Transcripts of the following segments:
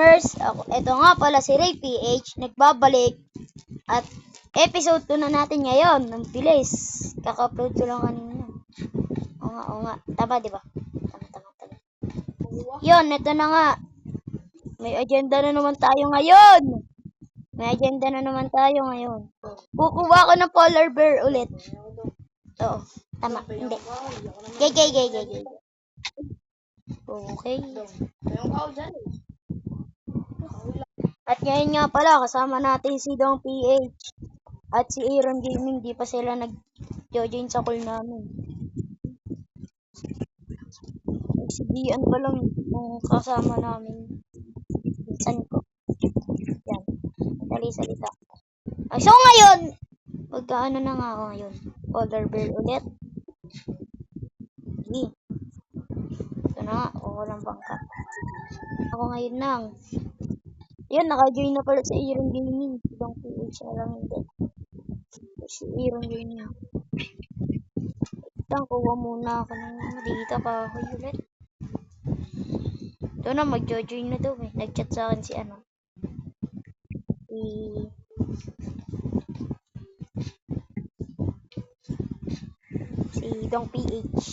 First, ako, ito nga pala si Ray PH, nagbabalik. At episode 2 na natin ngayon. Ang bilis. Kaka-upload ko lang kanina. Oo nga, oo nga. Tama, di ba? Tama, tama, tama. Yun, ito na nga. May agenda na naman tayo ngayon. May agenda na naman tayo ngayon. Kukuha ko ng polar bear ulit. Oo. Tama. Hindi. Gay, gay, gay, gay. Okay. At ngayon nga pala, kasama natin si Dong PH at si Aaron Gaming. Di pa sila nag-join sa call namin. Si Dian pa lang yung kasama namin. Saan ko? Yan. Dali salita. Ay, so ngayon, magkaano na nga ako ngayon? Polar bear ulit. Sige. Ito na nga, ako lang bangka. Ako ngayon nang. Yan, naka-join na pala sa Aaron Gaming. Ibang PH na lang hindi. Si Aaron Gaming. Ito, kuha muna ako ng dito pa ako ulit. Ito na, mag-join na daw eh. Nag-chat sa akin si ano. Si... Si Dong PH.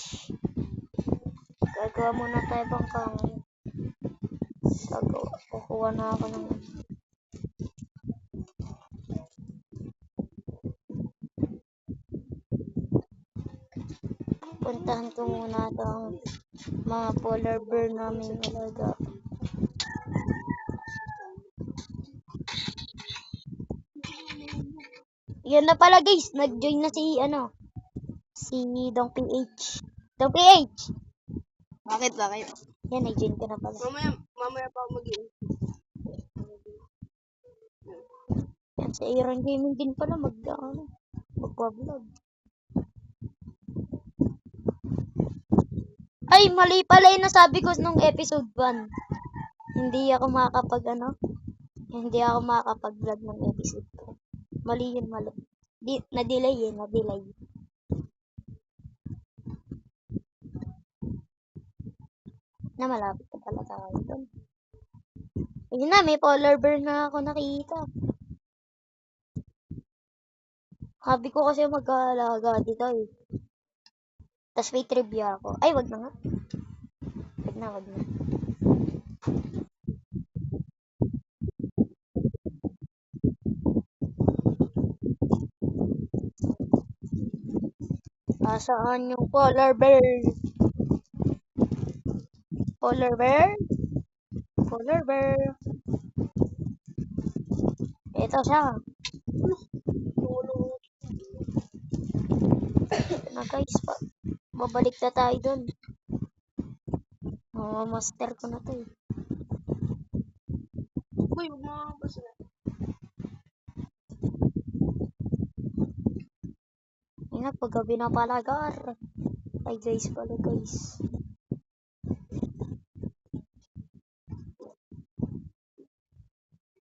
Gagawa muna tayo bangka ngayon. Gagawa. Kukuha na ako ng... Puntahan ko muna itong mga polar bear namin alaga. Yan na pala guys, nag-join na si ano, si Dong PH. Dong PH! Bakit, bakit? Yan, nag-join ka na pala. Mamaya, mamaya pa ako mag Yan, sa Aaron Gaming din pala mag, ano, magpa-vlog. Ay, mali pala yung nasabi ko nung episode 1. Hindi ako makakapag, ano, hindi ako makakapag-vlog ng episode 2. Mali yun, mali. Di, na-delay eh, na-delay. Na malapit na pala tayo doon. Ayun na, may polar bear na ako nakita. Habi ko kasi mag-aalaga dito eh. Tapos may trivia ako. Ay, wag na nga. Wag na, wag na. Nasaan yung polar bear? Polar bear? Polar bear. Ito siya. na guys, pa babalik na tayo dun. Oh, master ko na to eh. Uy, huwag mo basta. Ingat, paggabi na pala, gar. Ay guys pala guys.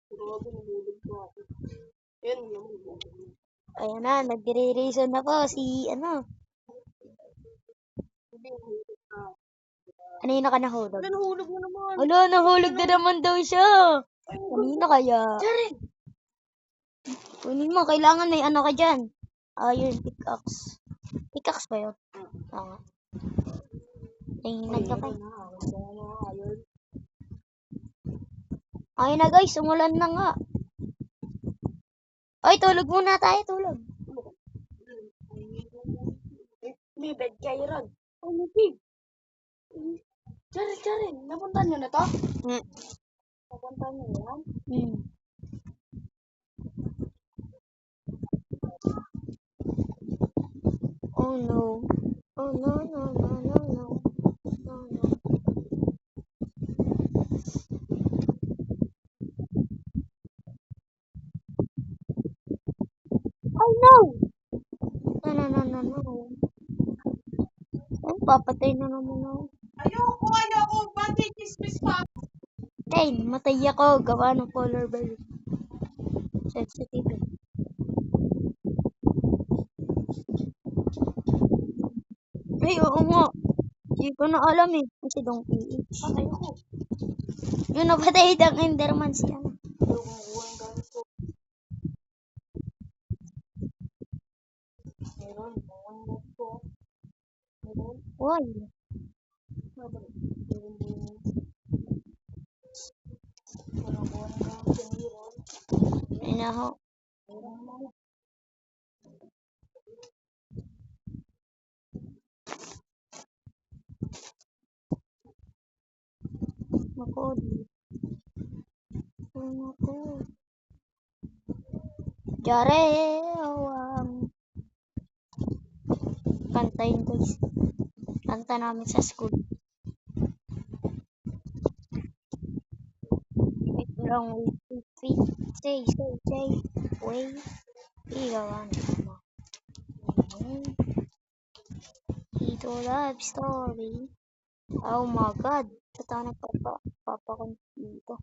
Grabe, nahulog ko ako. Ayun, nahulog. Ayan na, nagre-reason na po si, ano, kanina ka nahulog. Ano, nahulog mo naman. Wala, nahulog na naman daw siya. Kanina kaya. Jaren! Kunin mo, kailangan may ano ka dyan. Iron pickaxe. Pickaxe ba yun? Oo. Ay, nagkapay. Ayun na guys, umulan na nga. Ay, tulog muna tayo, tulog. May bed kayo ron. Oh, may bed. Jaren, Jaren, napunta nyo na to? Hmm. Napunta nyo yan? Hmm. Oh no. Oh no! No, no, no, no, no. Ay, papatay na naman ako. Ayoko, ayoko. Bakit chismis pa? Ay, namatay ako. Gawa ng polar bear. Sensitive eh. Ay, oo nga. Hindi ko na alam eh. Kasi dong PH. Ayoko. Yung napatay ng Enderman siya. Ito, ho. Meron naman. Naku. Ay, naku. Jare, um, kanta yun guys. Kanta namin sa school. Wait lang, wait, wait, wait. Say, say, say. Wait. Igawan mo. Ito love story. Oh my god. Totoo na papa, papa ko dito.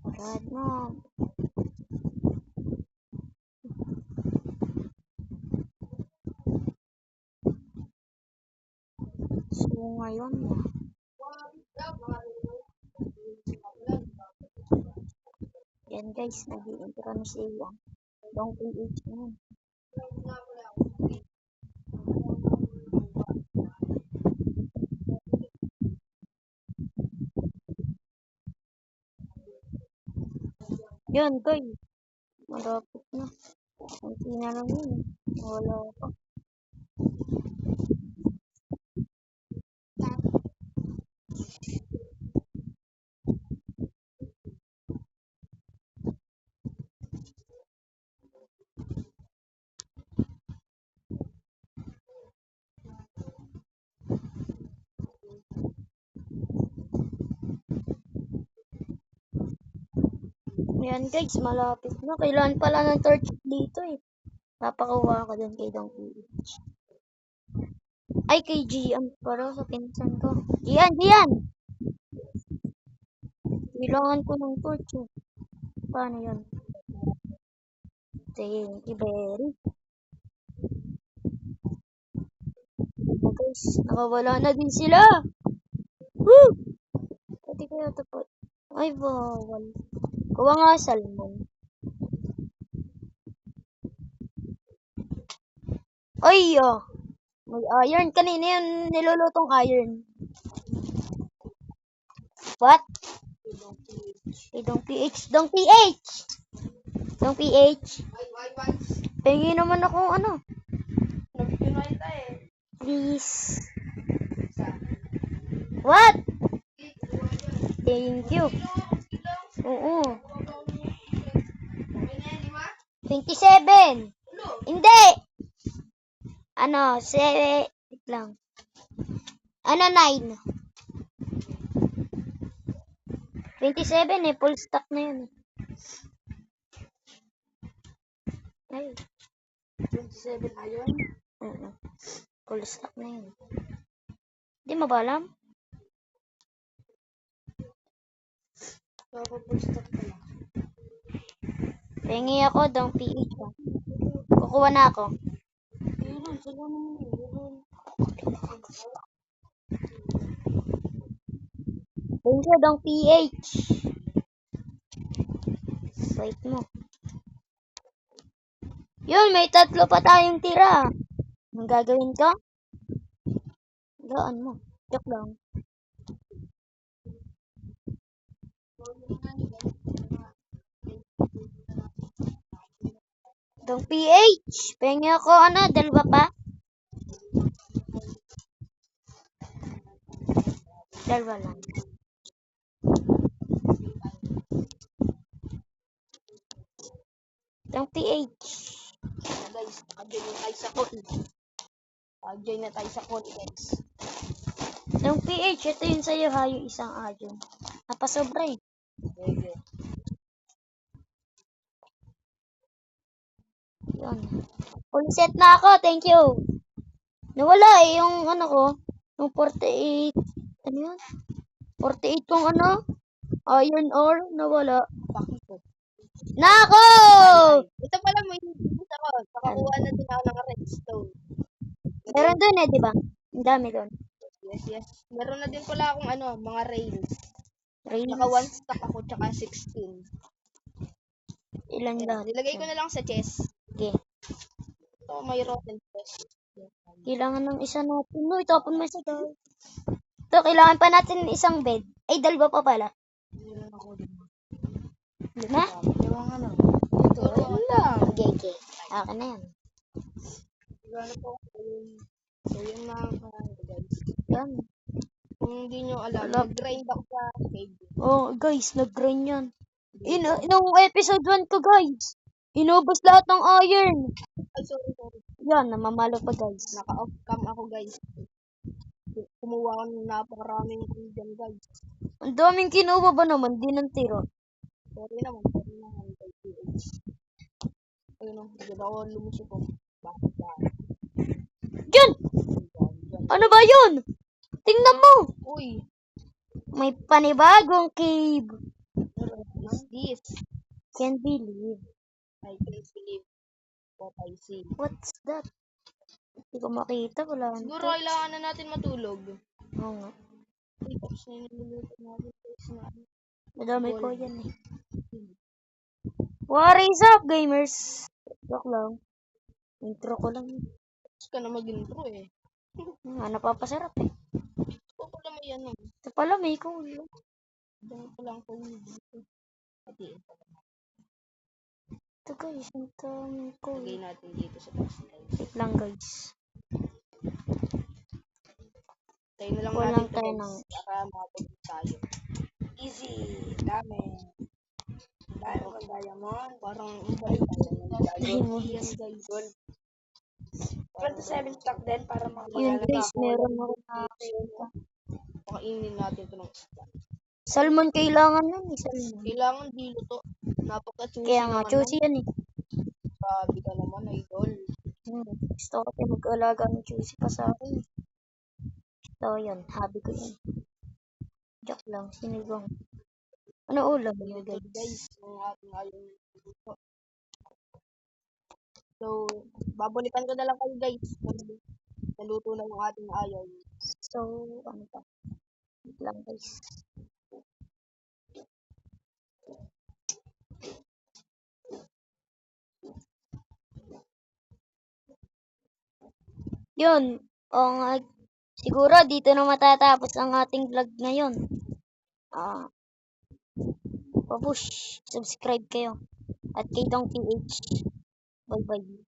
Alright na. So ngayon. Yan guys, nag-i-intro na siya. Long PH na. Yun guys. Malapit na. Kunti na lang yun. Wala pa. Yan guys, malapit na. Kailangan pala ng torch dito eh. Papakuha ko dun kay Dong PH. Ay, kay Gian para sa pinsan ko. Gian, Gian! Kailangan ko ng torch eh. Paano yun? Thank you very. Oh, guys, nakawala na din sila. Woo! Pwede kaya ito po. Ay, bawal. Kuha nga salmon. Ay, ah. May iron. Kanina yun nilulutong iron. What? Kay Dong PH. Dong PH! Dong PH. Pengi naman ako ano. Nabigyan na eh. Please. What? Thank you. Oo. 27. Hindi. Ano, se wait lang. Ano, 9. 27 eh, full stock na yun. Ay, 27 iron. oo. Full stock na yun. Hindi mo ba alam? Nakaka-full stock pala. Pengi ako, dong PH ah. Kukuha na ako. Thank you, dong PH. Wait mo. Yun, may tatlo pa tayong tira. Anong gagawin ko? Gaan mo. Joke lang. Dong PH. Pengi ako, ano, dalawa pa? Dalawa lang. Dong PH. Guys, naka-join na tayo sa call. Naka-join na tayo sa call, guys. Dong PH, ito yun sa'yo ha, yung isang ayon. Napasobra eh. Sige. Yun. Full set na ako, thank you. Nawala eh, yung ano ko, yung 48, ano yun? 48 kong ano, iron ore, nawala. Paki ko. Nako! Ito pala mo yung ako. Nakakuha na din ako ng redstone. Meron doon eh, di ba? Ang dami doon. Yes, yes. Meron na din pala akong ano, mga rails. Rails. Naka one stack ako, tsaka 16. Ilan lahat? Nilagay ko na lang sa chest. Okay. Ito, may rotten chest. Kailangan ng isa natin. No, itapon mo isa guys. Ito, kailangan pa natin ng isang bed. Ay, dalawa pa pala. Meron ako din. Lima? Yung ano. Ito, ayun lang. Okay, okay. Akin na yan. Gano po ako yun. So, yun lang. ah, guys. Yan. Kung hindi nyo alam, Wala. nag-grind ako sa cave. Oh, guys, nag-grind yan. In, nung episode 1 ko, guys. Inubos lahat ng iron. Ay, sorry, sorry. Yan, namamalo pa, guys. Naka-off cam ako, guys. Kumuha ako ng napakaraming dyan, guys. Ang daming kinuha ba naman? Di ng tiro. Sorry naman, sorry naman. PH. Ayun o, hindi na ako lumusok ko. Bakit ba? Diyan! Ano ba yun? Tingnan mo! Uy, May panibagong cave. what is this? Can't believe. I can't believe what I see. What's that? Hindi ko makita. Wala na. Siguro kailangan na natin matulog. Oo nga. Uy, tapos na yung niluluto natin. na ano. Madami ko yan eh. What is up, gamers? Joke lang. Intro ko lang. Tapos ka na mag-intro eh. Ah, napapasarap eh. O pala may ano. Ito pala may cool. Dami pa lang ko dito. Pati ito. Ito guys, ang daming cool. Lagay natin dito sa taas guys. Wait lang guys. Tayo na lang Walang natin ito tayo guys. ng- Para makapag tayo. Easy. Dami. Dami kang diamond. Parang ang balik Diamond. Yan guys. Gold. 27 stock din para Yun guys, meron ako na Pakainin natin ito ng isda. Salmon kailangan nun eh, salmon. Kailangan dilo to. Napaka-choosy Kaya nga, naman choosy yan eh. Grabe ka naman, idol. Hmm. Gusto ko kayo mag-alaga ng choosy pa sa akin. So, yun. Hobby ko yun. Joke lang. Sinigang. Ano ulam Ito guys? guys, ang ating ayaw dito. So, babalikan ko na lang kayo guys. Nal- Naluto na yung ating ayaw. So, ano pa? Lang guys. Yun. O nga. Siguro dito na matatapos ang ating vlog ngayon. Ah. papush. Subscribe kayo. At kay Dong PH. Bye bye.